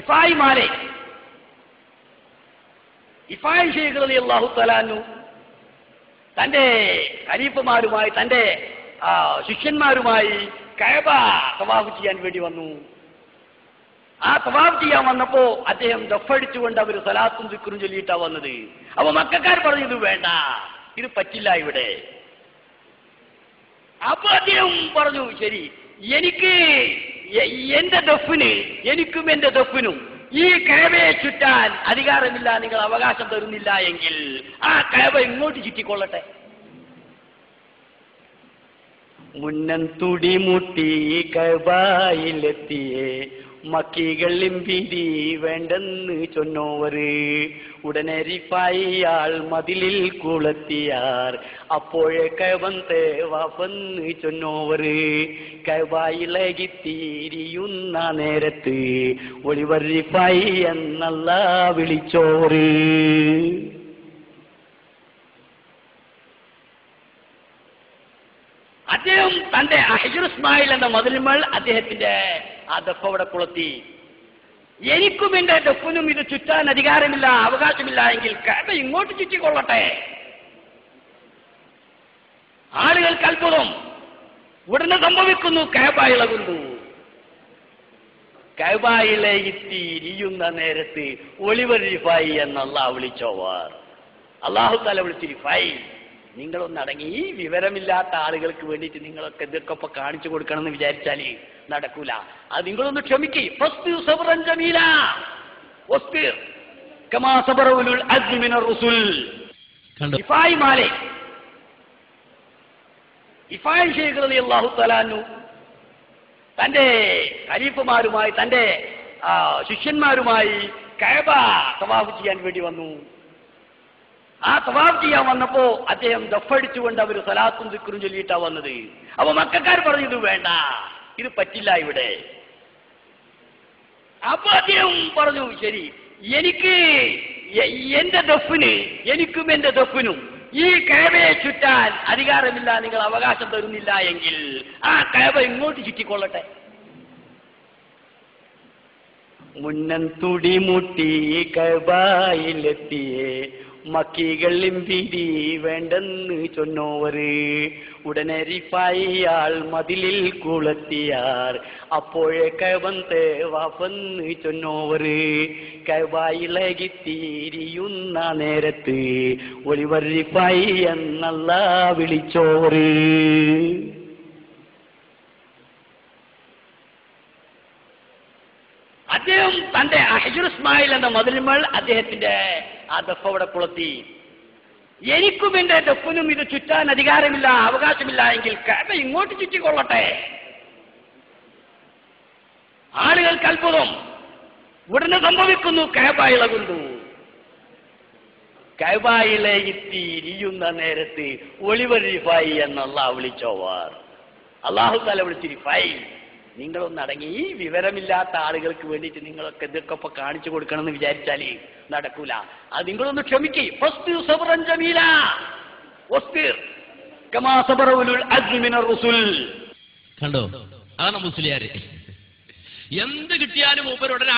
ഇഫായി മാലെ ഇഫായി ഷെയ്ഖ് അലി അള്ളാഹു തലാനു തന്റെ ഖലീഫുമാരുമായി തന്റെ ശിഷ്യന്മാരുമായി കഴബ തവാഫ് ചെയ്യാൻ വേണ്ടി വന്നു. ആ തവാഫ് ചെയ്യാൻ വന്നപ്പോ അദ്ദേഹം ദഫടിച്ചുകൊണ്ട് അവർ സലാത്തും ദിക്കറും ചൊല്ലിയിട്ടാ വന്നത്. അപ്പൊ മക്കാർ പറഞ്ഞു ഇത് വേണ്ട ഇത് പറ്റില്ല ഇവിടെ. അപ്പൊ അദ്ദേഹം പറഞ്ഞു ശരി എനിക്ക് എന്റെ ദഫിന് എനിക്കും എന്റെ ദഫിനും ഈ കഴവയെ ചുറ്റാൻ അധികാരമില്ല നിങ്ങൾ അവകാശം തരുന്നില്ല എങ്കിൽ ആ കഴവ ഇങ്ങോട്ട് ചുറ്റിക്കൊള്ളട്ടെ. മുന്നൻ തുടിമുട്ടി കബായിലെത്തിയേ മക്കികളും പിരി വേണ്ടെന്ന് ചൊന്നോവര് ഉടനെ റിപ്പായിയാൾ മതിലിൽ കുളത്തിയാർ. അപ്പോഴേ കവന്തേ വന്ന് ചൊന്നോവര് കബായിളകി തീരിയുന്ന നേരത്ത് ഒളിവർ റിപ്പായി എന്നല്ല വിളിച്ചോറ്. അദ്ദേഹം തന്റെ അഹജുർ ഇസ്മായിൽ എന്ന മതിലുമൾ അദ്ദേഹത്തിന്റെ ആ ദഫ് അവിടെ കുളത്തി എനിക്കും എന്റെ ദഫിനും ഇത് ചുറ്റാൻ അധികാരമില്ല അവകാശമില്ല എങ്കിൽ കഥ ഇങ്ങോട്ട് ചുറ്റിക്കൊള്ളട്ടെ. ആളുകൾക്ക് അത്ഭുതം ഉടനെ സംഭവിക്കുന്നു കൈബ ഇളകുന്നു. കൈബായിലെ ഇത്തിരിയുന്ന നേരത്ത് ഒളിവർ റിഫായി എന്ന് അള്ളാഹ് വിളിച്ചോവാർ. അള്ളാഹു തല വിളിച്ച് റിഫായി. നിങ്ങളൊന്ന് അടങ്ങി ഈ വിവരമില്ലാത്ത ആളുകൾക്ക് വേണ്ടിയിട്ട് നിങ്ങളൊക്കെ ഇതൊക്കെ ഇപ്പൊ കാണിച്ചു കൊടുക്കണം എന്ന് വിചാരിച്ചാൽ നടക്കൂല. അത് നിങ്ങളൊന്ന് ക്ഷമിക്കേ. തന്റെ ഖലീഫുമാരുമായി തന്റെ ശിഷ്യന്മാരുമായി കയബ തവാഫ് ചെയ്യാൻ വേണ്ടി വന്നു. ആ തവാഫ് ചെയ്യാൻ വന്നപ്പോ അദ്ദേഹം ദഫടിച്ചുകൊണ്ട് അവർ സലാത്തും ദിക്കറും ചൊല്ലിയിട്ടാ വന്നത്. അപ്പൊ മക്കാർ പറഞ്ഞു വേണ്ട ഇത് പറ്റില്ല ഇവിടെ. അപ്പൊ അദ്ദേഹം പറഞ്ഞു ശരി എനിക്ക് എന്റെ ദഫിന് എനിക്കും എന്റെ ദഫിനും ഈ കഴവയെ ചുറ്റാൻ അധികാരമില്ല നിങ്ങൾ അവകാശം തരുന്നില്ല എങ്കിൽ ആ കഴവ ഇങ്ങോട്ട് ചുറ്റിക്കൊള്ളട്ടെ. മുന്നൻ തുടി മുട്ടി കബായിലെത്തിയേ മക്കികളും പിരി വേണ്ടെന്ന് ചൊന്നോവര്? ഉടനെ റിപ്പായിയാൾ മതിലിൽ കുളത്തിയാർ. അപ്പോഴേ കവന്ത് വന്ന് ചൊന്നോവര്. കവായിളകി തീരിയുന്ന നേരത്ത് ഒളിവർ റിപ്പായി എന്നല്ല വിളിച്ചോറ് അദ്ദേഹം തന്റെ അഹജുർ ഇസ്മായിൽ എന്ന മതിലുമൾ അദ്ദേഹത്തിന്റെ ആ ദഫ് അവിടെ കുളത്തി എനിക്കും എന്റെ ദഫിനും ഇത് ചുറ്റാൻ അധികാരമില്ല അവകാശമില്ല എങ്കിൽ കഥ ഇങ്ങോട്ട് ചുറ്റിക്കൊള്ളട്ടെ. ആളുകൾക്ക് അത്ഭുതം. ഉടനെ സംഭവിക്കുന്നു കൈബ ഇളകുന്നു കൈബായിലെ ഇത്തിരിയുന്ന നേരത്ത് ഒളിവർ റിഫായി എന്ന് അള്ളാഹ് വിളിച്ചോവാർ. അള്ളാഹു തല വിളിച്ച് റിഫായി നിങ്ങളൊന്നടങ്ങി. ഈ വിവരമില്ലാത്ത ആളുകൾക്ക് വേണ്ടിയിട്ട് നിങ്ങളൊക്കെ ഇതൊക്കെ കാണിച്ചു കൊടുക്കണം എന്ന് വിചാരിച്ചാൽ നടക്കൂല. അത് നിങ്ങളൊന്ന് ക്ഷമിക്കേ. കണ്ടോ? അതാണ് മുസ്ലിയാര്. എന്ത് കിട്ടിയാലും മൂപ്പർ ഉടനെ